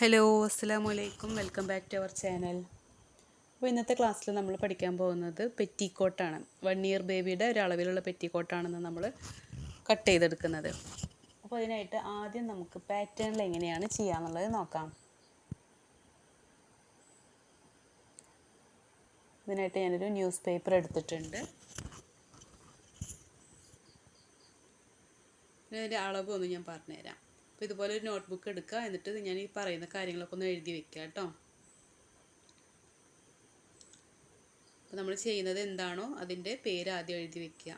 Hello അസ്സാം വലൈക്കും welcome back to our channel. അപ്പോൾ ഇന്നത്തെ ക്ലാസ്സിൽ നമ്മൾ പഠിക്കാൻ പോകുന്നത് പെറ്റിക്കോട്ടാണ്. വൺ ഇയർ ബേബിയുടെ ഒരു അളവിലുള്ള പെറ്റിക്കോട്ടാണെന്ന് നമ്മൾ കട്ട് ചെയ്തെടുക്കുന്നത്. അപ്പോൾ അതിനായിട്ട് ആദ്യം നമുക്ക് പാറ്റേണിൽ എങ്ങനെയാണ് ചെയ്യാന്നുള്ളത് നോക്കാം. ഇതിനായിട്ട് ഞാനൊരു ന്യൂസ് പേപ്പർ എടുത്തിട്ടുണ്ട്. അതിന്റെ അളവ് ഒന്ന് ഞാൻ പറഞ്ഞുതരാം. അപ്പോൾ ഇതുപോലെ ഒരു നോട്ട്ബുക്ക് എടുക്കുക എന്നിട്ട് ഞാൻ ഈ പറയുന്ന കാര്യങ്ങളൊക്കെ ഒന്ന് എഴുതി വെക്കുക കേട്ടോ അപ്പോൾ നമ്മൾ ചെയ്യുന്നത് എന്താണോ അതിന്റെ പേര് ആദ്യം എഴുതി വെക്കുക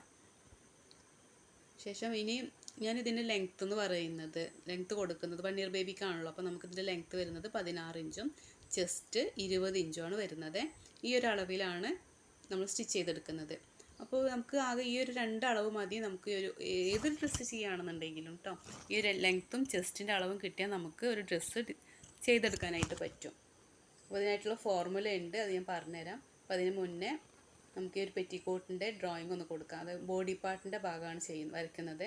ശേഷം ഇനി ഞാൻ ഇതിന്റെ ലെങ്ത്ത് എന്ന് പറയുന്നത് ലെങ്ത്ത് കൊടുക്കുന്നത് ഇയർ ബേബിക്കാണല്ലോ അപ്പോൾ നമുക്കിതിന്റെ ലെങ്ത്ത് വരുന്നത് പതിനാറ് ഇഞ്ചും ചെസ്റ്റ് ഇരുപത് ഇഞ്ചുമാണ് വരുന്നത്. ഈ ഒരു അളവിലാണ് നമ്മൾ സ്റ്റിച്ച് ചെയ്തെടുക്കുന്നത്. അപ്പോൾ നമുക്ക് ആകെ ഈ ഒരു രണ്ട് അളവ് മതി. നമുക്ക് ഒരു ഏത് ഡ്രസ്സ് ചെയ്യുകയാണെന്നുണ്ടെങ്കിലും കേട്ടോ ഈ ഒരു ലെങ്ത്തും ചെസ്റ്റിന്റെ അളവും കിട്ടിയാൽ നമുക്ക് ഒരു ഡ്രസ്സ് ചെയ്തെടുക്കാനായിട്ട് പറ്റും. അപ്പോൾ അതിനായിട്ടുള്ള ഫോർമുല ഉണ്ട് അത് ഞാൻ പറഞ്ഞുതരാം. അപ്പോൾ അതിന് മുന്നേ നമുക്ക് ഈ ഒരു പെറ്റിക്കോട്ടിന്റെ ഡ്രോയിങ് ഒന്ന് കൊടുക്കാം. അത് ബോഡി പാർട്ടിന്റെ ഭാഗമാണ് ചെയ്യുന്നത് വരയ്ക്കുന്നത്.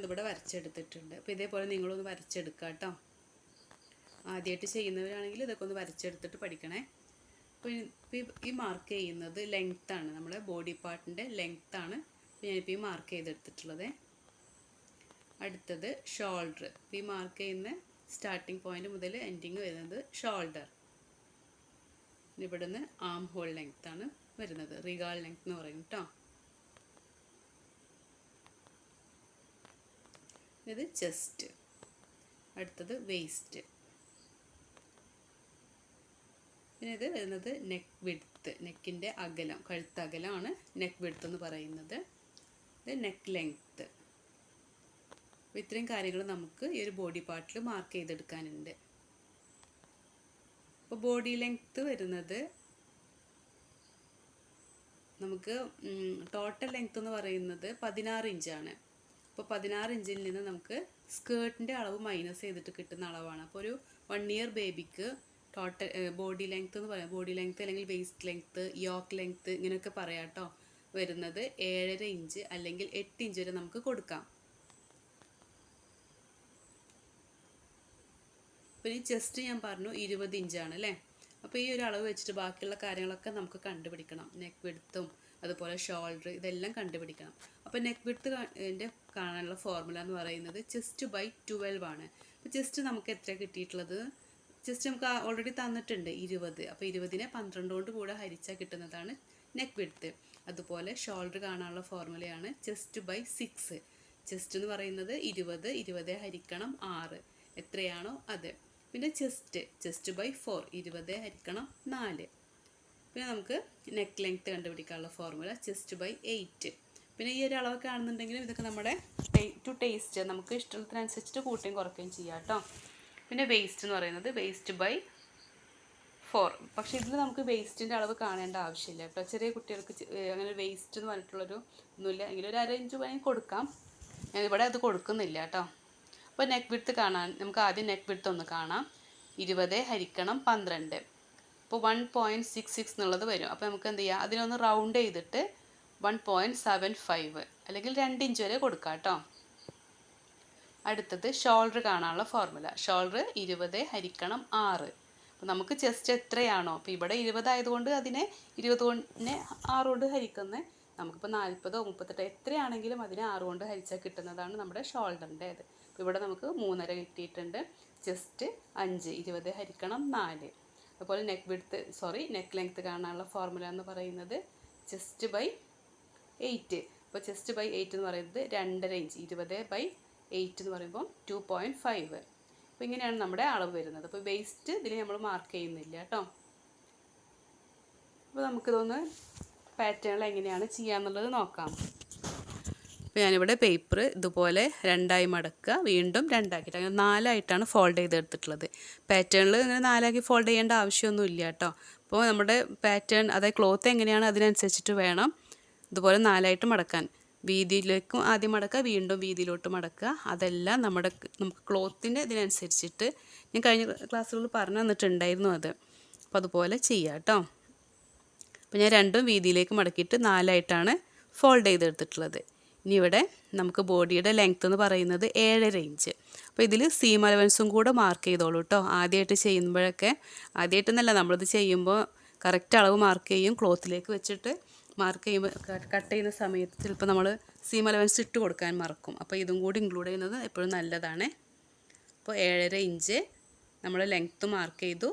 ഇതിവിടെ വരച്ചെടുത്തിട്ടുണ്ട്. അപ്പോൾ ഇതേപോലെ നിങ്ങളൊന്ന് വരച്ചെടുക്കുക കേട്ടോ ആദ്യമായിട്ട് ചെയ്യുന്നവരാണെങ്കിൽ ഇതൊക്കെ ഒന്ന് വരച്ചെടുത്തിട്ട് പഠിക്കണേ. അപ്പോൾ ഈ മാർക്ക് ചെയ്യുന്നത് ലെങ്ത്താണ് നമ്മുടെ ബോഡി പാർട്ടിന്റെ ലെങ്ത്താണ് ഞാനിപ്പോൾ ഈ മാർക്ക് ചെയ്തെടുത്തിട്ടുള്ളത്. അടുത്തത് ഷോൾഡർ ഈ മാർക്ക് ചെയ്യുന്ന സ്റ്റാർട്ടിങ് പോയിന്റ് മുതൽ എൻഡിങ് വരുന്നത് ഷോൾഡർ ഇവിടുന്ന് ആം ഹോൾ ലെങ്ത്താണ് വരുന്നത്. റിഗാൾ ലെങ്ത് എന്ന് പറയും കേട്ടോ ഇത് ചെസ്റ്റ് അടുത്തത് വേസ്റ്റ് പിന്നെ ഇത് വരുന്നത് നെക്ക് വിഡ്ത്ത് നെക്കിന്റെ അകലം കഴുത്തകലമാണ് നെക്ക് വിഡ്ത്ത് എന്ന് പറയുന്നത്. ഇത് നെക്ക് ലെങ്ത്ത് അപ്പോൾ ഇത്രയും കാര്യങ്ങൾ നമുക്ക് ഈ ഒരു ബോഡി പാർട്ടിൽ മാർക്ക് ചെയ്തെടുക്കാനുണ്ട്. അപ്പോൾ ബോഡി ലെങ്ത്ത് വരുന്നത് നമുക്ക് ടോട്ടൽ ലെങ്ത്ത് എന്ന് പറയുന്നത് പതിനാറ് ഇഞ്ചാണ് അപ്പോൾ പതിനാറ് ഇഞ്ചിൽ നിന്ന് നമുക്ക് സ്കേർട്ടിന്റെ അളവ് മൈനസ് ചെയ്തിട്ട് കിട്ടുന്ന അളവാണ്. അപ്പോൾ ഒരു വൺ ഇയർ ബേബിക്ക് ടോട്ടൽ ബോഡി ലെങ്ത്ത് എന്ന് പറയാം. ബോഡി ലെങ്ത്ത് അല്ലെങ്കിൽ വേസ്റ്റ് ലെങ്ത്ത് യോക്ക് ലെങ്ത്ത് ഇങ്ങനെയൊക്കെ പറയാം കേട്ടോ വരുന്നത് ഏഴര ഇഞ്ച് അല്ലെങ്കിൽ എട്ട് ഇഞ്ച് വരെ നമുക്ക് കൊടുക്കാം. അപ്പോൾ ഈ ചെസ്റ്റ് ഞാൻ പറഞ്ഞു ഇരുപത് ഇഞ്ചാണ് അല്ലേ അപ്പോൾ ഈ ഒരു അളവ് വെച്ചിട്ട് ബാക്കിയുള്ള കാര്യങ്ങളൊക്കെ നമുക്ക് കണ്ടുപിടിക്കണം. നെക്ക് വിടുത്തും അതുപോലെ ഷോൾഡർ ഇതെല്ലാം കണ്ടുപിടിക്കണം. അപ്പോൾ നെക്ക് വിടുത്ത് എന്റെ കാണാനുള്ള ഫോർമുല എന്ന് പറയുന്നത് ചെസ്റ്റ് ബൈ ട്വൽവ് ആണ്. അപ്പോൾ ചെസ്റ്റ് നമുക്ക് എത്ര കിട്ടിയിട്ടുള്ളത്? ചെസ്റ്റ് നമുക്ക് ഓൾറെഡി തന്നിട്ടുണ്ട് ഇരുപത്. അപ്പോൾ ഇരുപതിനെ പന്ത്രണ്ട് കൊണ്ട് കൂടെ ഹരിച്ചാൽ കിട്ടുന്നതാണ് നെക്ക് വിടുത്ത് അതുപോലെ ഷോൾഡർ കാണാനുള്ള ഫോർമുലയാണ് ചെസ്റ്റ് ബൈ സിക്സ് ചെസ്റ്റ് എന്ന് പറയുന്നത് ഇരുപത്. ഇരുപത് ഹരിക്കണം ആറ്. എത്രയാണോ അത്. പിന്നെ ചെസ്റ്റ് ചെസ്റ്റ് ബൈ ഫോർ ഇരുപത് ഹരിക്കണം നാല്. പിന്നെ നമുക്ക് നെക്ക് ലെങ്ത്ത് കണ്ടുപിടിക്കാനുള്ള ഫോർമുല ചെസ്റ്റ് ബൈ എയ്റ്റ് പിന്നെ ഈ ഒരു അളവൊക്കെ ആണെന്നുണ്ടെങ്കിലും ഇതൊക്കെ നമ്മുടെ ടു ടേസ്റ്റ് നമുക്ക് ഇഷ്ടത്തിനനുസരിച്ചിട്ട് കൂട്ടുകയും കുറയ്ക്കുകയും ചെയ്യാം കേട്ടോ. പിന്നെ വേസ്റ്റ് എന്ന് പറയുന്നത് വേസ്റ്റ് ബൈ ഫോർ പക്ഷേ ഇതിൽ നമുക്ക് വേസ്റ്റിന്റെ അളവ് കാണേണ്ട ആവശ്യമില്ല കേട്ടോ. ചെറിയ കുട്ടികൾക്ക് അങ്ങനെ വേസ്റ്റ് എന്ന് പറഞ്ഞിട്ടുള്ളൊരു ഒന്നുമില്ല. എങ്കിലും ഒരു അര ഇഞ്ച് വേണമെങ്കിൽ കൊടുക്കാം. ഇവിടെ അത് കൊടുക്കുന്നില്ല കേട്ടോ. അപ്പോൾ നെക്ക് വിടുത്ത് കാണാൻ നമുക്ക് ആദ്യം നെക്ക് വിടുത്ത് ഒന്ന് കാണാം. ഇരുപത് ഹരിക്കണം പന്ത്രണ്ട്. അപ്പോൾ വൺ പോയിന്റ് സിക്സ് സിക്സ് എന്നുള്ളത് വരും. അപ്പോൾ നമുക്ക് എന്ത് ചെയ്യാം? അതിനൊന്ന് റൗണ്ട് ചെയ്തിട്ട് വൺ പോയിന്റ് സെവൻ ഫൈവ് അല്ലെങ്കിൽ രണ്ട് ഇഞ്ച് വരെ കൊടുക്കാം കേട്ടോ അടുത്തത് ഷോൾഡർ കാണാനുള്ള ഫോർമുല ഷോൾഡർ ഇരുപത് ഹരിക്കണം ആറ്. അപ്പോൾ നമുക്ക് ചെസ്റ്റ് എത്രയാണോ? അപ്പോൾ ഇവിടെ ഇരുപതായതുകൊണ്ട് അതിനെ ഇരുപത് കൊണ്ടിനെ ആറ് കൊണ്ട് ഹരിക്കുന്നത് നമുക്കിപ്പോൾ നാൽപ്പതോ മുപ്പത്തെട്ടോ എത്രയാണെങ്കിലും അതിനെ ആറ് കൊണ്ട് ഹരിച്ചാൽ കിട്ടുന്നതാണ് നമ്മുടെ ഷോൾഡറിന്റെ ഇത്. അപ്പോൾ ഇവിടെ നമുക്ക് മൂന്നര കിട്ടിയിട്ടുണ്ട്. ചെസ്റ്റ് അഞ്ച് ഇരുപത് ഹരിക്കണം നാല്. അതുപോലെ നെക്ക് വിടുത്ത് സോറി നെക്ക് ലെങ്ത്ത് കാണാനുള്ള ഫോർമുല എന്ന് പറയുന്നത് ചെസ്റ്റ് ബൈ എയ്റ്റ്. അപ്പോൾ ചെസ്റ്റ് ബൈ എയ്റ്റ് എന്ന് പറയുന്നത് രണ്ടര ഇഞ്ച് ഇരുപത് ബൈ എയ്റ്റ് എന്ന് പറയുമ്പോൾ ടു പോയിന്റ് ഫൈവ് അപ്പോൾ ഇങ്ങനെയാണ് നമ്മുടെ അളവ് വരുന്നത്. അപ്പോൾ വേസ്റ്റ് ഇതിൽ നമ്മൾ മാർക്ക് ചെയ്യുന്നില്ല കേട്ടോ. അപ്പോൾ നമുക്കിതൊന്ന് പാറ്റേണിൽ എങ്ങനെയാണ് ചെയ്യാന്നുള്ളത് നോക്കാം. അപ്പോൾ ഞാനിവിടെ പേപ്പർ ഇതുപോലെ രണ്ടായി മടക്കുക. വീണ്ടും രണ്ടാക്കിയിട്ട് അങ്ങനെ നാലായിട്ടാണ് ഫോൾഡ് ചെയ്തെടുത്തിട്ടുള്ളത്. പാറ്റേണിൽ ഇങ്ങനെ നാലാക്കി ഫോൾഡ് ചെയ്യേണ്ട ആവശ്യമൊന്നുമില്ല കേട്ടോ. അപ്പോൾ നമ്മുടെ പാറ്റേൺ അതായത് ക്ലോത്ത് എങ്ങനെയാണ് അതിനനുസരിച്ചിട്ട് വേണം. ഇതുപോലെ നാലായിട്ട് മടക്കാൻ. വീതിയിലേക്കും ആദ്യം മടക്കുക വീണ്ടും വീതിയിലോട്ട് മടക്കുക. അതെല്ലാം നമ്മുടെ നമുക്ക് ക്ലോത്തിന്റെ ഇതിനനുസരിച്ചിട്ട് ഞാൻ കഴിഞ്ഞ ക്ലാസ്സുകളിൽ പറഞ്ഞു തന്നിട്ടുണ്ടായിരുന്നു അത്. അപ്പോൾ അതുപോലെ ചെയ്യാം കേട്ടോ. അപ്പോൾ ഞാൻ രണ്ടും വീതിയിലേക്ക് മടക്കിയിട്ട് നാലായിട്ടാണ് ഫോൾഡ് ചെയ്തെടുത്തിട്ടുള്ളത്. ഇനി ഇവിടെ നമുക്ക് ബോഡിയുടെ ലെങ്ത് എന്ന് പറയുന്നത് ഏഴര ഇഞ്ച്. അപ്പോൾ ഇതിൽ സീം അലവൻസും കൂടെ മാർക്ക് ചെയ്തോളൂ കേട്ടോ. ആദ്യമായിട്ട് ചെയ്യുമ്പോഴൊക്കെ ആദ്യമായിട്ടെന്നല്ല നമ്മളിത് ചെയ്യുമ്പോൾ കറക്റ്റ് അളവ് മാർക്ക് ചെയ്യും ക്ലോത്തിലേക്ക് വെച്ചിട്ട്. മാർക്ക് ചെയ്യുമ്പോൾ കട്ട് ചെയ്യുന്ന സമയത്ത് ചിലപ്പോൾ നമ്മൾ സീം അലവൻസ് ഇട്ട് കൊടുക്കാൻ മറക്കും. അപ്പോൾ ഇതും കൂടി ഇൻക്ലൂഡ് ചെയ്യുന്നത് എപ്പോഴും നല്ലതാണ്. അപ്പോൾ ഏഴര ഇഞ്ച് നമ്മൾ ലെങ്ത്ത് മാർക്ക് ചെയ്തു.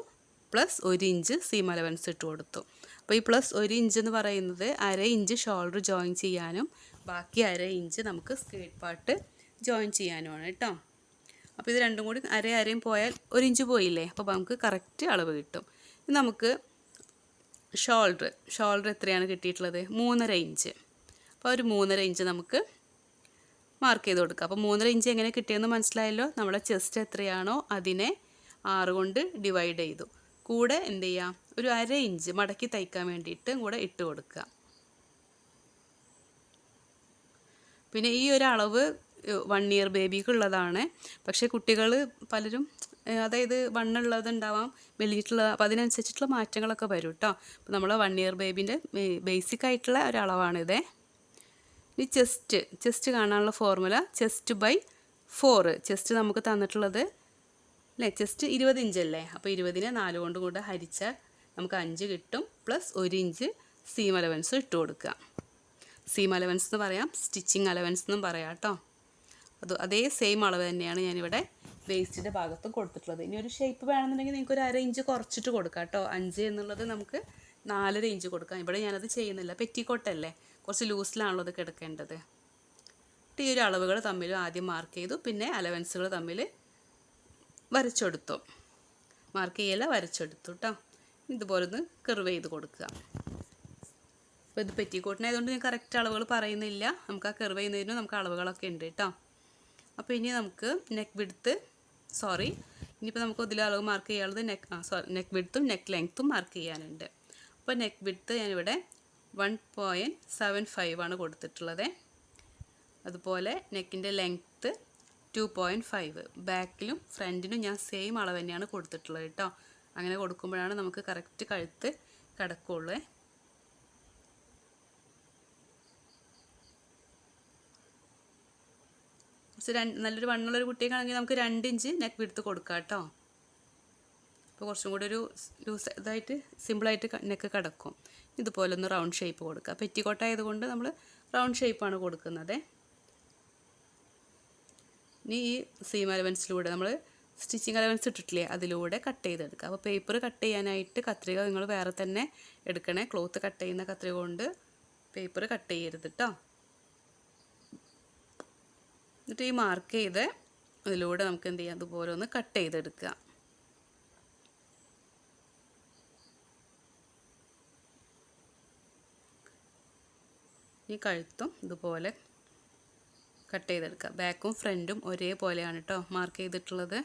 പ്ലസ് ഒരു ഇഞ്ച് സീം അലവൻസ് ഇട്ട് കൊടുത്തു. അപ്പോൾ ഈ പ്ലസ് ഒരു ഇഞ്ച് എന്ന് പറയുന്നത് അര ഇഞ്ച് ഷോൾഡർ ജോയിൻ ചെയ്യാനും ബാക്കി അര ഇഞ്ച് നമുക്ക് സ്കേറ്റ് പാർട്ട് ജോയിൻ ചെയ്യാനുമാണ് കേട്ടോ അപ്പോൾ ഇത് രണ്ടും കൂടി അര അരയും പോയാൽ ഒരു ഇഞ്ച് പോയില്ലേ? അപ്പോൾ നമുക്ക് കറക്റ്റ് അളവ് കിട്ടും. നമുക്ക് ഷോൾഡർ ഷോൾഡർ എത്രയാണ് കിട്ടിയിട്ടുള്ളത്? മൂന്നര ഇഞ്ച്. അപ്പോൾ ഒരു മൂന്നര ഇഞ്ച് നമുക്ക് മാർക്ക് ചെയ്ത് കൊടുക്കുക അപ്പോൾ മൂന്നര ഇഞ്ച് എങ്ങനെ കിട്ടിയെന്ന് മനസ്സിലായല്ലോ? നമ്മുടെ ചെസ്റ്റ് എത്രയാണോ അതിനെ ആറ് കൊണ്ട് ഡിവൈഡ് ചെയ്തു. കൂടെ എന്ത് ചെയ്യാം? ഒരു അര ഇഞ്ച് മടക്കി തയ്ക്കാൻ വേണ്ടിയിട്ട് കൂടെ ഇട്ട് കൊടുക്കുക. പിന്നെ ഈ ഒരു അളവ് വൺ ഇയർ ബേബിക്കുള്ളതാണ് പക്ഷേ കുട്ടികൾ പലരും അതായത് വണ്ണുള്ളത് ഉണ്ടാവാം വലിയിട്ടുള്ള അപ്പോൾ അതിനനുസരിച്ചിട്ടുള്ള മാറ്റങ്ങളൊക്കെ വരും കേട്ടോ അപ്പോൾ നമ്മൾ വൺ ഇയർ ബേബിന്റെ ബേസിക് ആയിട്ടുള്ള ഒരളവാണിത്. ഇനി ചെസ്റ്റ് ചെസ്റ്റ് കാണാനുള്ള formula chest by four chest നമുക്ക് തന്നിട്ടുള്ളത് അല്ലേ ചെസ്റ്റ് ഇരുപത് ഇഞ്ചല്ലേ അപ്പോൾ ഇരുപതിനെ നാല് കൊണ്ട് കൂടെ ഹരിച്ചാൽ നമുക്ക് അഞ്ച് കിട്ടും പ്ലസ് ഒരു ഇഞ്ച് സീം അലവൻസ് ഇട്ട് കൊടുക്കുക. സീം അലവൻസ് എന്ന് പറയാം സ്റ്റിച്ചിങ് അലവൻസ് എന്നും പറയാം കേട്ടോ അത് അതേ സെയിം അളവ് തന്നെയാണ് ഞാനിവിടെ വേസ്റ്റിന്റെ ഭാഗത്തും കൊടുത്തിട്ടുള്ളത്. ഇനി ഒരു ഷേപ്പ് വേണമെന്നുണ്ടെങ്കിൽ നിങ്ങൾക്ക് ഒരു അര ഇഞ്ച് കുറച്ചിട്ട് കൊടുക്കാം കേട്ടോ. അഞ്ച് എന്നുള്ളത് നമുക്ക് നാലര ഇഞ്ച് കൊടുക്കാം. ഇവിടെ ഞാനത് ചെയ്യുന്നില്ല. പെറ്റിക്കോട്ടല്ലേ? കുറച്ച് ലൂസിലാണല്ലോ അത് കിടക്കേണ്ടത്. ഈ ഒരു അളവുകൾ തമ്മിൽ ആദ്യം മാർക്ക് ചെയ്തു. പിന്നെ അലവൻസുകൾ തമ്മിൽ വരച്ചെടുത്തു. മാർക്ക് ചെയ്യല വരച്ചെടുത്തു കേട്ടോ ഇതുപോലെ ഒന്ന് കർവ് ചെയ്ത് കൊടുക്കുക. അപ്പോൾ ഇത് പെറ്റിക്കോട്ടിനായതുകൊണ്ട് ഞാൻ കറക്റ്റ് അളവുകൾ പറയുന്നില്ല. നമുക്ക് ആ കർവ് ചെയ്യുന്നതിനും നമുക്ക് അളവുകളൊക്കെ ഉണ്ട് കേട്ടോ അപ്പോൾ ഇനി നമുക്ക് നെക്ക് വിഡ്ത്ത് സോറി ഇനിയിപ്പോൾ നമുക്ക് ഇതിൽ അളവ് മാർക്ക് ചെയ്യാനുള്ളത് നെക്ക് ആ സോറി നെക്ക് വിഡ്ത്തും നെക്ക് ലെങ്ത്തും മാർക്ക് ചെയ്യാനുണ്ട്. അപ്പോൾ നെക്ക് വിഡ്ത്ത് ഞാനിവിടെ വൺ പോയിന്റ് സെവൻ ഫൈവ് ആണ് കൊടുത്തിട്ടുള്ളത്. അതുപോലെ നെക്കിന്റെ ലെങ്ത്ത് ടു പോയിന്റ് ഫൈവ് ബാക്കിലും ഫ്രണ്ടിനും ഞാൻ സെയിം അളവ് തന്നെയാണ് കൊടുത്തിട്ടുള്ളത് കേട്ടോ. അങ്ങനെ കൊടുക്കുമ്പോഴാണ് നമുക്ക് കറക്റ്റ് കഴുത്ത് കിടക്കുള്ളൂ. കുറച്ച് രണ്ട് നല്ലൊരു വണ്ണുള്ളൊരു കുട്ടിയൊക്കെയാണെങ്കിൽ നമുക്ക് രണ്ട് ഇഞ്ച് നെക്ക് വിടുത്ത് കൊടുക്കാം കേട്ടോ അപ്പോൾ കുറച്ചും കൂടി ഒരു ലൂസ് ഇതായിട്ട് സിമ്പിളായിട്ട് നെക്ക് കിടക്കും. ഇതുപോലെ ഒന്ന് റൗണ്ട് ഷേപ്പ് കൊടുക്കുക പെറ്റിക്കോട്ട ആയതുകൊണ്ട് നമ്മൾ റൗണ്ട് ഷേപ്പാണ് കൊടുക്കുന്നത്. ഇനി ഈ സീം അലവൻസിലൂടെ നമ്മൾ സ്റ്റിച്ചിങ് അലവൻസ് ഇട്ടിട്ടില്ലേ അതിലൂടെ കട്ട് ചെയ്തെടുക്കുക അപ്പോൾ പേപ്പർ കട്ട് ചെയ്യാനായിട്ട് കത്രിക നിങ്ങൾ വേറെ തന്നെ എടുക്കണേ. ക്ലോത്ത് കട്ട് ചെയ്യുന്ന കത്രിക കൊണ്ട് പേപ്പർ കട്ട് ചെയ്യരുത് കേട്ടോ എന്നിട്ട് ഈ മാർക്ക് ചെയ്ത് അതിലൂടെ നമുക്ക് എന്ത് ചെയ്യാം? അതുപോലെ ഒന്ന് കട്ട് ചെയ്തെടുക്കുക. ഈ കഴുത്തും ഇതുപോലെ കട്ട് ചെയ്തെടുക്കുക. ബാക്കും ഫ്രണ്ടും ഒരേപോലെയാണ് കേട്ടോ മാർക്ക് ചെയ്തിട്ടുള്ളത്.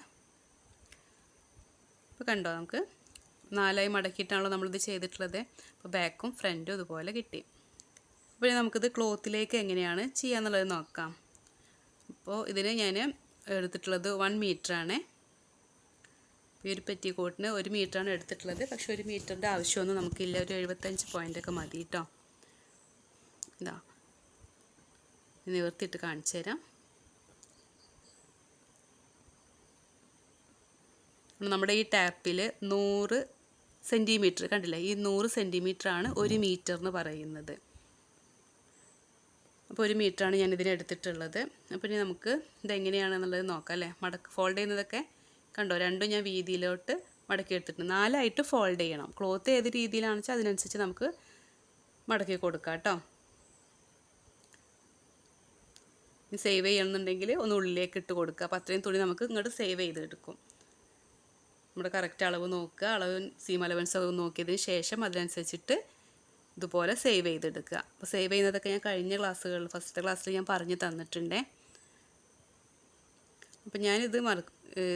ഇപ്പോൾ കണ്ടോ നമുക്ക് നാലായി മടക്കിയിട്ടാണല്ലോ നമ്മളിത് ചെയ്തിട്ടുള്ളത്. അപ്പോൾ ബാക്കും ഫ്രണ്ടും ഇതുപോലെ കിട്ടി. അപ്പോൾ നമുക്കിത് ക്ലോത്തിലേക്ക് എങ്ങനെയാണ് ചെയ്യാന്നുള്ളത് നോക്കാം. അപ്പോൾ ഇതിന് ഞാൻ എടുത്തിട്ടുള്ളത് വൺ മീറ്ററാണ് ഈ ഒരു പെറ്റി കോട്ടിന് ഒരു മീറ്ററാണ് എടുത്തിട്ടുള്ളത്. പക്ഷെ ഒരു മീറ്ററിന്റെ ആവശ്യമൊന്നും നമുക്കില്ല. ഒരു എഴുപത്തഞ്ച് പോയിന്റൊക്കെ മതി കേട്ടോ ഇതാ. നിവർത്തിയിട്ട് കാണിച്ചു തരാം. നമ്മുടെ ഈ ടാപ്പിൽ നൂറ് സെന്റിമീറ്റർ കണ്ടില്ലേ? ഈ നൂറ് സെന്റിമീറ്റർ ആണ് ഒരു മീറ്റർ എന്ന് പറയുന്നത്. അപ്പോൾ ഒരു മീറ്ററാണ് ഞാൻ ഇതിന് എടുത്തിട്ടുള്ളത്. അപ്പോൾ ഇനി നമുക്ക് ഇതെങ്ങനെയാണെന്നുള്ളത് നോക്കാം അല്ലേ? മടക്ക് ഫോൾഡ് ചെയ്യുന്നതൊക്കെ കണ്ടോ? രണ്ടും ഞാൻ വീതിയിലോട്ട് മടക്കി എടുത്തിട്ടുണ്ട്. നാലായിട്ട് ഫോൾഡ് ചെയ്യണം. ക്ലോത്ത് ഏത് രീതിയിലാണെന്ന് വെച്ചാൽ അതിനനുസരിച്ച് നമുക്ക് മടക്കി കൊടുക്കാം കേട്ടോ. സേവ് ചെയ്യണമെന്നുണ്ടെങ്കിൽ ഒന്ന് ഉള്ളിലേക്ക് ഇട്ട് കൊടുക്കുക. അപ്പോൾ അത്രയും തുണി നമുക്ക് ഇങ്ങോട്ട് സേവ് ചെയ്തെടുക്കും നമ്മുടെ കറക്റ്റ് അളവ് നോക്കുക. അളവ് സീം അലവൻസ് നോക്കിയതിന് ശേഷം അതിനനുസരിച്ചിട്ട് ഇതുപോലെ സേവ് ചെയ്തെടുക്കുക. അപ്പോൾ സേവ് ചെയ്യുന്നതൊക്കെ ഞാൻ കഴിഞ്ഞ ക്ലാസ്സുകളിൽ ഫസ്റ്റ് ക്ലാസ്സിൽ ഞാൻ പറഞ്ഞു തന്നിട്ടുണ്ടേ. അപ്പോൾ ഞാനിത് മറ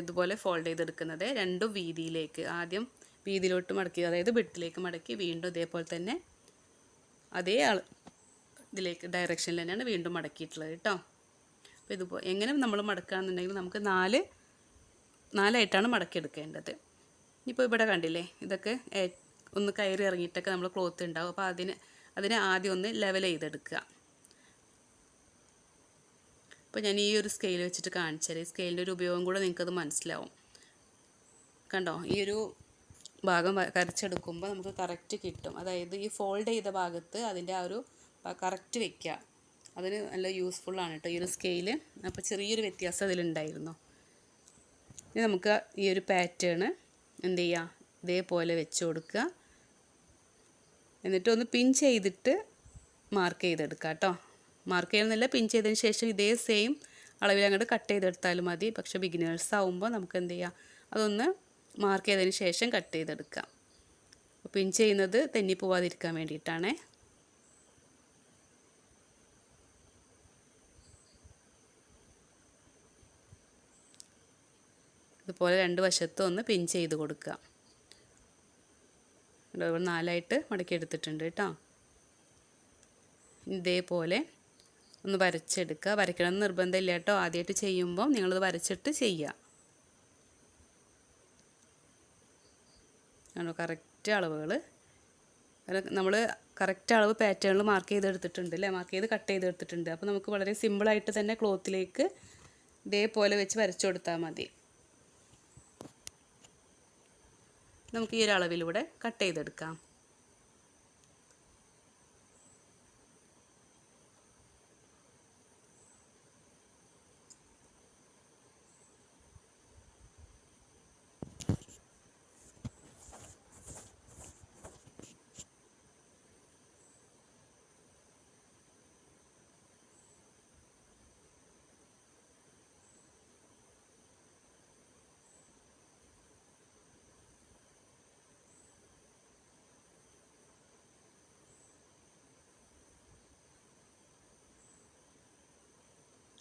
ഇതുപോലെ ഫോൾഡ് ചെയ്തെടുക്കുന്നത് രണ്ടും വീതിയിലേക്ക്. ആദ്യം വീതിയിലോട്ട് മടക്കി അതായത് ബെട്ടിലേക്ക് മടക്കി വീണ്ടും ഇതേപോലെ തന്നെ അതേ ആൾ ഇതിലേക്ക് ഡയറക്ഷനിൽ തന്നെയാണ് വീണ്ടും മടക്കിയിട്ടുള്ളത് കേട്ടോ അപ്പോൾ ഇതുപോലെ എങ്ങനെ നമ്മൾ മടക്കുകയാണെന്നുണ്ടെങ്കിൽ നമുക്ക് നാല് നാലായിട്ടാണ് മടക്കിയെടുക്കേണ്ടത്. ഇപ്പോൾ ഇവിടെ കണ്ടില്ലേ ഇതൊക്കെ ഒന്ന് കയറി ഇറങ്ങിയിട്ടൊക്കെ നമ്മൾ ക്ലോത്ത് ഉണ്ടാവും അപ്പോൾ അതിന് അതിനെ ആദ്യം ഒന്ന് ലെവൽ ചെയ്തെടുക്കുക. അപ്പോൾ ഞാൻ ഈ ഒരു സ്കെയിൽ വെച്ചിട്ട് കാണിച്ചാൽ ഈ സ്കെയിലിന്റെ ഒരു ഉപയോഗം കൂടെ നിങ്ങൾക്കത് മനസ്സിലാവും. കണ്ടോ? ഈ ഒരു ഭാഗം കരച്ചെടുക്കുമ്പോൾ നമുക്ക് കറക്റ്റ് കിട്ടും. അതായത് ഈ ഫോൾഡ് ചെയ്ത ഭാഗത്ത് അതിന്റെ ആ ഒരു കറക്റ്റ് വെക്കുക അതിന് നല്ല യൂസ്ഫുള്ളാണ് കേട്ടോ ഈ ഒരു സ്കെയിൽ അപ്പോൾ ചെറിയൊരു വ്യത്യാസം അതിലുണ്ടായിരുന്നു. ഇനി നമുക്ക് ഈ ഒരു പാറ്റേൺ എന്ത് ചെയ്യുക ഇതേപോലെ വെച്ച് കൊടുക്കുക. എന്നിട്ട് ഒന്ന് പിൻ ചെയ്തിട്ട് മാർക്ക് ചെയ്തെടുക്കുക കേട്ടോ മാർക്ക് ചെയ്യുന്നില്ല പിൻ ചെയ്തതിന് ശേഷം ഇതേ സെയിം അളവിൽ അങ്ങോട്ട് കട്ട് ചെയ്തെടുത്താലും മതി. പക്ഷെ ബിഗിനേഴ്സ് ആവുമ്പോൾ നമുക്ക് എന്ത് ചെയ്യാം? അതൊന്ന് മാർക്ക് ചെയ്തതിന് ശേഷം കട്ട് ചെയ്തെടുക്കാം. പിൻ ചെയ്യുന്നത് തെന്നി പോവാതിരിക്കാൻ വേണ്ടിയിട്ടാണേ. ഇതുപോലെ രണ്ട് വശത്തും ഒന്ന് പിൻ ചെയ്ത് കൊടുക്കുക ഇവിടെ നാലായിട്ട് മടക്കി എടുത്തിട്ടുണ്ട് കേട്ടോ. ഇതേപോലെ ഒന്ന് വരച്ചെടുക്കുക. വരയ്ക്കണം എന്ന് നിർബന്ധമില്ല കേട്ടോ. ആദ്യമായിട്ട് ചെയ്യുമ്പോൾ നിങ്ങളത് വരച്ചിട്ട് ചെയ്യുക. ആണോ? കറക്റ്റ് അളവുകൾ നമ്മൾ കറക്റ്റ് അളവ് പാറ്റേണിൽ മാർക്ക് ചെയ്തെടുത്തിട്ടുണ്ട് അല്ലേ? മാർക്ക് ചെയ്ത് കട്ട് ചെയ്തെടുത്തിട്ടുണ്ട്. അപ്പോൾ നമുക്ക് വളരെ സിമ്പിളായിട്ട് തന്നെ ക്ലോത്തിലേക്ക് ഇതേപോലെ വെച്ച് വരച്ചു കൊടുത്താൽ മതി. നമുക്ക് ഈ ഒരു അളവിലൂടെ കട്ട് ചെയ്തെടുക്കാം.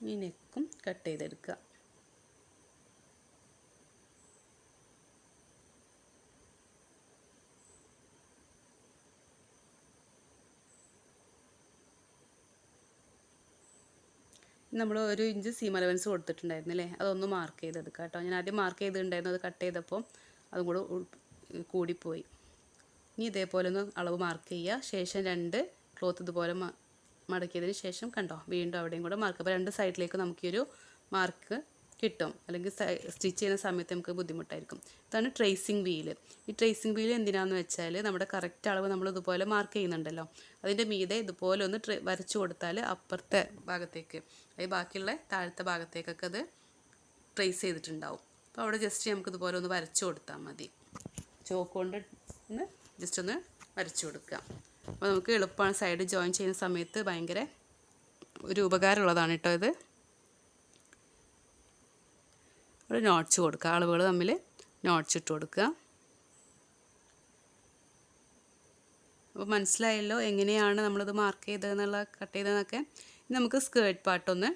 ഈ നെക്കും കട്ട് ചെയ്തെടുക്കുക. നമ്മൾ ഒരു ഇഞ്ച് സീം അലവൻസ് കൊടുത്തിട്ടുണ്ടായിരുന്നു അല്ലേ? അതൊന്ന് മാർക്ക് ചെയ്തെടുക്കാം കേട്ടോ. ഞാൻ ആദ്യം മാർക്ക് ചെയ്തിട്ടുണ്ടായിരുന്നു അത് കട്ട് ചെയ്തപ്പോൾ അതും കൂടെ കൂടിപ്പോയി. ഇനി ഇതേപോലെ ഒന്ന് അളവ് മാർക്ക് ചെയ്യുക. ശേഷം രണ്ട് ക്ലോത്ത് ഇതുപോലെ മടക്കിയതിന് ശേഷം കണ്ടോ വീണ്ടും അവിടെയും കൂടെ മാർക്ക് അപ്പോൾ രണ്ട് സൈഡിലേക്ക് നമുക്കൊരു മാർക്ക് കിട്ടും. അല്ലെങ്കിൽ സ്റ്റിച്ച് ചെയ്യുന്ന സമയത്ത് നമുക്ക് ബുദ്ധിമുട്ടായിരിക്കും. ഇതാണ് ട്രേസിങ് വീൽ ഈ ട്രേസിങ് വീൽ എന്തിനാന്ന് വെച്ചാൽ നമ്മുടെ കറക്റ്റ് അളവ് നമ്മൾ ഇതുപോലെ മാർക്ക് ചെയ്യുന്നുണ്ടല്ലോ. അതിന്റെ മീതെ ഇതുപോലെ ഒന്ന് വരച്ചു കൊടുത്താൽ അപ്പുറത്തെ ഭാഗത്തേക്ക് അതായത് ബാക്കിയുള്ള താഴത്തെ ഭാഗത്തേക്കൊക്കെ അത് ട്രേസ് ചെയ്തിട്ടുണ്ടാവും. അപ്പോൾ അവിടെ ജസ്റ്റ് നമുക്ക് ഇതുപോലെ ഒന്ന് വരച്ചു കൊടുത്താൽ മതി. ചോക്ക് കൊണ്ട് ഒന്ന് ജസ്റ്റ് ഒന്ന് വരച്ചു കൊടുക്കുക. അപ്പോൾ നമുക്ക് എളുപ്പമാണ് സൈഡ് ജോയിൻ ചെയ്യുന്ന സമയത്ത് ഭയങ്കര ഒരു ഉപകാരമുള്ളതാണ് കേട്ടോ ഇത്. ഒരു നോട്ട്സ് കൊടുക്കുക. അളവുകൾ തമ്മിൽ നോട്ട്സ് ഇട്ട് കൊടുക്കുക. അപ്പോൾ മനസ്സിലായല്ലോ എങ്ങനെയാണ് നമ്മളിത് മാർക്ക് ചെയ്തതെന്നുള്ള കട്ട് ചെയ്തതെന്നൊക്കെ. നമുക്ക് സ്കേർട്ട് പാട്ടൊന്ന്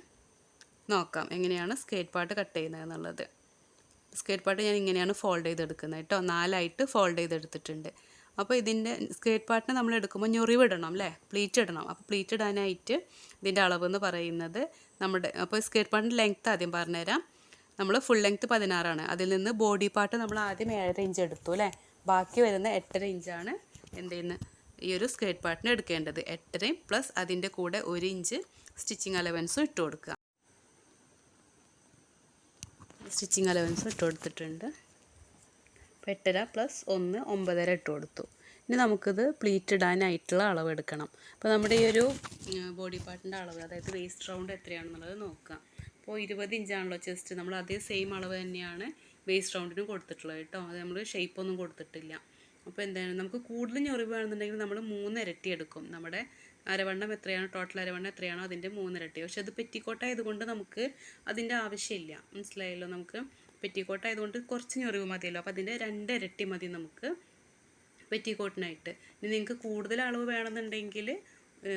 നോക്കാം. എങ്ങനെയാണ് സ്കേർട്ട് പാട്ട് കട്ട് ചെയ്യുന്നത് എന്നുള്ളത് സ്കേർട്ട് പാർട്ട് ഞാൻ ഇങ്ങനെയാണ് ഫോൾഡ് ചെയ്തെടുക്കുന്നത് കേട്ടോ. നാലായിട്ട് ഫോൾഡ് ചെയ്തെടുത്തിട്ടുണ്ട്. അപ്പോൾ ഇതിന്റെ സ്കേർട്ട് പാർട്ടിന് നമ്മൾ എടുക്കുമ്പോൾ ഞൊറിവിടണം അല്ലേ? പ്ലീറ്റ് ഇടണം. അപ്പോൾ പ്ലീറ്റ് ഇടാനായിട്ട് ഇതിന്റെ അളവ് എന്ന് പറയുന്നത് നമ്മുടെ അപ്പോൾ സ്കേർട്ട് പാർട്ടിന്റെ ലെങ്ത്ത് ആദ്യം പറഞ്ഞുതരാം. നമ്മൾ ഫുൾ ലെങ്ത്ത് പതിനാറാണ്. അതിൽ നിന്ന് ബോഡി പാർട്ട് നമ്മൾ ആദ്യം ഏഴര ഇഞ്ച് എടുത്തു അല്ലേ? ബാക്കി വരുന്ന എട്ടര ഇഞ്ചാണ് എന്ത് ചെയ്യുന്നത്? ഈ ഒരു സ്കേർട്ട് പാർട്ടിന് എടുക്കേണ്ടത്. എട്ടരയും പ്ലസ് അതിന്റെ കൂടെ ഒരു ഇഞ്ച് സ്റ്റിച്ചിങ് അലവൻസും ഇട്ട് കൊടുക്കുക. സ്റ്റിച്ചിങ് അലവൻസും ഇട്ട് കൊടുത്തിട്ടുണ്ട്. എട്ടര പ്ലസ് ഒന്ന് ഒമ്പതര ഇട്ട് കൊടുത്തു. ഇനി നമുക്കിത് പ്ലീറ്റ് ഇടാനായിട്ടുള്ള അളവ് എടുക്കണം. അപ്പോൾ നമ്മുടെ ഈ ഒരു ബോഡി പാർട്ടിന്റെ അളവ് അതായത് വേസ്റ്റ് റൗണ്ട് എത്രയാണെന്നുള്ളത് നോക്കാം. അപ്പോൾ ഇരുപത് ഇഞ്ചാണല്ലോ ചെസ്റ്റ് നമ്മൾ അതേ സെയിം അളവ് തന്നെയാണ് വേസ്റ്റ് റൗണ്ടിനും കൊടുത്തിട്ടുള്ളത് കേട്ടോ. അത് നമ്മൾ ഷേപ്പ് ഒന്നും കൊടുത്തിട്ടില്ല. അപ്പോൾ എന്താണ് നമുക്ക് കൂടുതൽ ഞൊറിവ് വേണമെന്നുണ്ടെങ്കിൽ നമ്മൾ മൂന്ന് ഇരട്ടി എടുക്കും. നമ്മുടെ അരവണ്ണം എത്രയാണോ ടോട്ടൽ അരവണ്ണം എത്രയാണോ അതിന്റെ മൂന്നിരട്ടി പക്ഷെ അത് പെറ്റിക്കോട്ടായതുകൊണ്ട് നമുക്ക് അതിന്റെ ആവശ്യമില്ല. മനസ്സിലായല്ലോ നമുക്ക്? പെറ്റിക്കോട്ട് ആയതുകൊണ്ട് കുറച്ച് ഞൊറിവ് മതിയല്ലോ. അപ്പോൾ അതിന്റെ രണ്ട് ഇരട്ടി മതി നമുക്ക് പെറ്റിക്കോട്ടിനായിട്ട്. ഇനി നിങ്ങൾക്ക് കൂടുതൽ അളവ് വേണമെന്നുണ്ടെങ്കിൽ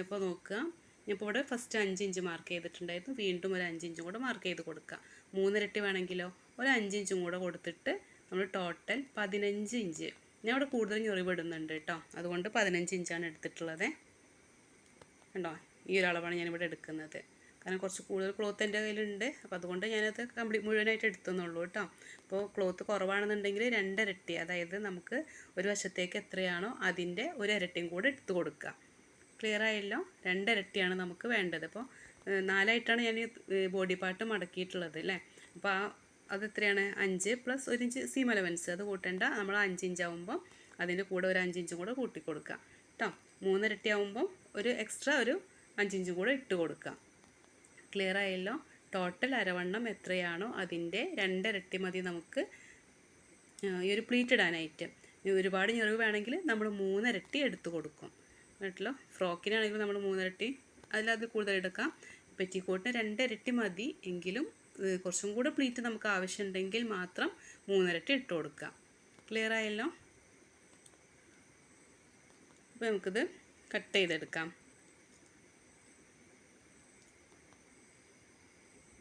ഇപ്പോൾ നോക്കുക. ഇപ്പോൾ ഇവിടെ ഫസ്റ്റ് അഞ്ച് ഇഞ്ച് മാർക്ക് ചെയ്തിട്ടുണ്ടായിരുന്നു. വീണ്ടും ഒരു അഞ്ച് ഇഞ്ചും കൂടെ മാർക്ക് ചെയ്ത് കൊടുക്കുക മൂന്നിരട്ടി വേണമെങ്കിലോ? ഒരു അഞ്ച് ഇഞ്ചും കൂടെ കൊടുത്തിട്ട് നമ്മൾ ടോട്ടൽ പതിനഞ്ച് ഇഞ്ച്. ഞാൻ അവിടെ കൂടുതൽ ഞൊറിവ് ഇടുന്നുണ്ട് കേട്ടോ. അതുകൊണ്ട് പതിനഞ്ച് ഇഞ്ചാണ് എടുത്തിട്ടുള്ളത്. കണ്ടോ? ഈ ഒരളവാണ് ഞാനിവിടെ എടുക്കുന്നത്. കാരണം കുറച്ച് കൂടുതൽ ക്ലോത്ത് എന്റെ കയ്യിലുണ്ട്. അപ്പോൾ അതുകൊണ്ട് ഞാനത് കംപ്ലീറ്റ് മുഴുവനായിട്ട് എടുത്തെന്നുള്ളൂ കേട്ടോ. അപ്പോൾ ക്ലോത്ത് കുറവാണെന്നുണ്ടെങ്കിൽ രണ്ടിരട്ടി അതായത് നമുക്ക് ഒരു വശത്തേക്ക് എത്രയാണോ അതിന്റെ ഒരു ഇരട്ടിയും കൂടെ എടുത്തു കൊടുക്കുക. ക്ലിയർ ആയല്ലോ? രണ്ടിരട്ടിയാണ് നമുക്ക് വേണ്ടത്. അപ്പോൾ നാലായിട്ടാണ് ഞാൻ ബോഡി പാർട്ട് മടക്കിയിട്ടുള്ളത് അല്ലേ? അപ്പോൾ ആ അത് എത്രയാണ്? അഞ്ച് പ്ലസ് ഒരു ഇഞ്ച് സീം അലവൻസ് അത് കൂട്ടേണ്ട. നമ്മൾ അഞ്ച് ഇഞ്ച് ആകുമ്പോൾ അതിന്റെ കൂടെ ഒരു അഞ്ച് ഇഞ്ചും കൂടെ കൂട്ടി കേട്ടോ? മൂന്നിരട്ടി ആവുമ്പം ഒരു എക്സ്ട്രാ ഒരു അഞ്ചിഞ്ചും കൂടെ ഇട്ട് കൊടുക്കുക. ക്ലിയർ ആയല്ലോ ടോട്ടൽ അരവണ്ണം എത്രയാണോ അതിന്റെ രണ്ടിരട്ടി മതി നമുക്ക്. ഈ ഒരു പ്ലീറ്റ് ഇടാനായിട്ട് ഒരുപാട് ഞെറിവ് വേണമെങ്കിൽ നമ്മൾ മൂന്നിരട്ടി എടുത്ത് കൊടുക്കും. കേട്ടല്ലോ? ഫ്രോക്കിനാണെങ്കിൽ നമ്മൾ മൂന്നിരട്ടി. അതിലത് കൂടുതൽ എടുക്കാം. പെറ്റിക്കോട്ടിന് രണ്ടിരട്ടി മതി എങ്കിലും കുറച്ചും കൂടെ പ്ലീറ്റ് നമുക്ക് ആവശ്യമുണ്ടെങ്കിൽ മാത്രം മൂന്നിരട്ടി ഇട്ട് കൊടുക്കാം. ക്ലിയർ ആയല്ലോ അപ്പോൾ നമുക്കിത് കട്ട് ചെയ്തെടുക്കാം.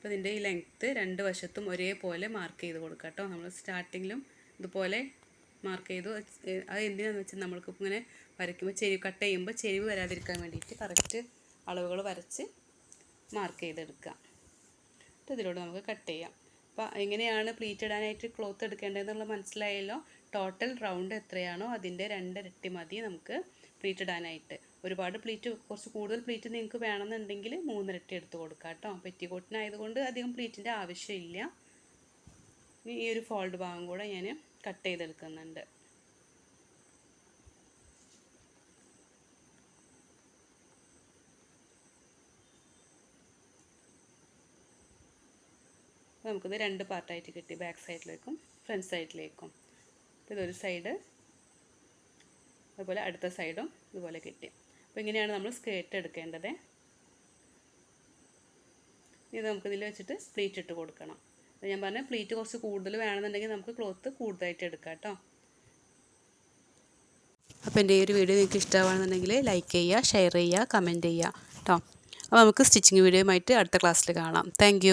അപ്പോൾ ഇതിന്റെ ഈ ലെങ്ത്ത് രണ്ട് വശത്തും ഒരേപോലെ മാർക്ക് ചെയ്ത് കൊടുക്കുക കേട്ടോ നമ്മൾ സ്റ്റാർട്ടിങ്ങിലും ഇതുപോലെ മാർക്ക് ചെയ്തു. അത് എന്തിനാണെന്ന് വെച്ചാൽ നമ്മൾക്ക് ഇങ്ങനെ വരയ്ക്കുമ്പോൾ ചെരിവ് കട്ട് ചെയ്യുമ്പോൾ ചെരിവ് വരാതിരിക്കാൻ വേണ്ടിയിട്ട് കറക്റ്റ് അളവുകൾ വരച്ച് മാർക്ക് ചെയ്തെടുക്കുക എന്നിട്ട് ഇതിലൂടെ നമുക്ക് കട്ട് ചെയ്യാം. അപ്പോൾ എങ്ങനെയാണ് പ്ലീറ്റ് ഇടാനായിട്ട് ക്ലോത്ത് എടുക്കേണ്ടതെന്നുള്ളത് മനസ്സിലായല്ലോ? ടോട്ടൽ റൗണ്ട് എത്രയാണോ അതിന്റെ രണ്ടിരട്ടി മതി നമുക്ക് പ്ലീറ്റ് ഇടാനായിട്ട്. ഒരുപാട് പ്ലീറ്റ് കുറച്ച് കൂടുതൽ പ്ലീറ്റ് നിങ്ങൾക്ക് വേണമെന്നുണ്ടെങ്കിൽ മൂന്നിരട്ടി എടുത്ത് കൊടുക്കാം കേട്ടോ. പെറ്റിക്കോട്ടിനായതുകൊണ്ട് അധികം പ്ലീറ്റിന്റെ ആവശ്യമില്ല. ഈ ഒരു ഫോൾഡ് ഭാഗം കൂടെ ഞാൻ കട്ട് ചെയ്തെടുക്കുന്നുണ്ട്. നമുക്കിത് രണ്ട് പാർട്ടായിട്ട് കിട്ടി. ബാക്ക് സൈഡിലേക്കും ഫ്രണ്ട് സൈഡിലേക്കും. ഇതൊരു സൈഡ് അതുപോലെ അടുത്ത സൈഡും ഇതുപോലെ കിട്ടി. അപ്പോൾ ഇങ്ങനെയാണ് നമ്മൾ സ്കേർട്ട് എടുക്കേണ്ടത്. ഇത് നമുക്കിതിൽ വെച്ചിട്ട് പ്ലീറ്റ് ഇട്ട് കൊടുക്കണം. അപ്പോൾ ഞാൻ പറഞ്ഞ പ്ലീറ്റ് കുറച്ച് കൂടുതൽ വേണമെന്നുണ്ടെങ്കിൽ നമുക്ക് ക്ലോത്ത് കൂടുതലായിട്ട് എടുക്കാം കേട്ടോ. അപ്പോൾ എന്റെ ഈ ഒരു വീഡിയോ നിങ്ങൾക്ക് ഇഷ്ടമാണെന്നുണ്ടെങ്കിൽ ലൈക്ക് ചെയ്യുക ഷെയർ ചെയ്യുക കമന്റ് ചെയ്യുക കേട്ടോ. അപ്പോൾ നമുക്ക് സ്റ്റിച്ചിങ് വീഡിയോയുമായിട്ട് അടുത്ത ക്ലാസ്സിൽ കാണാം. താങ്ക്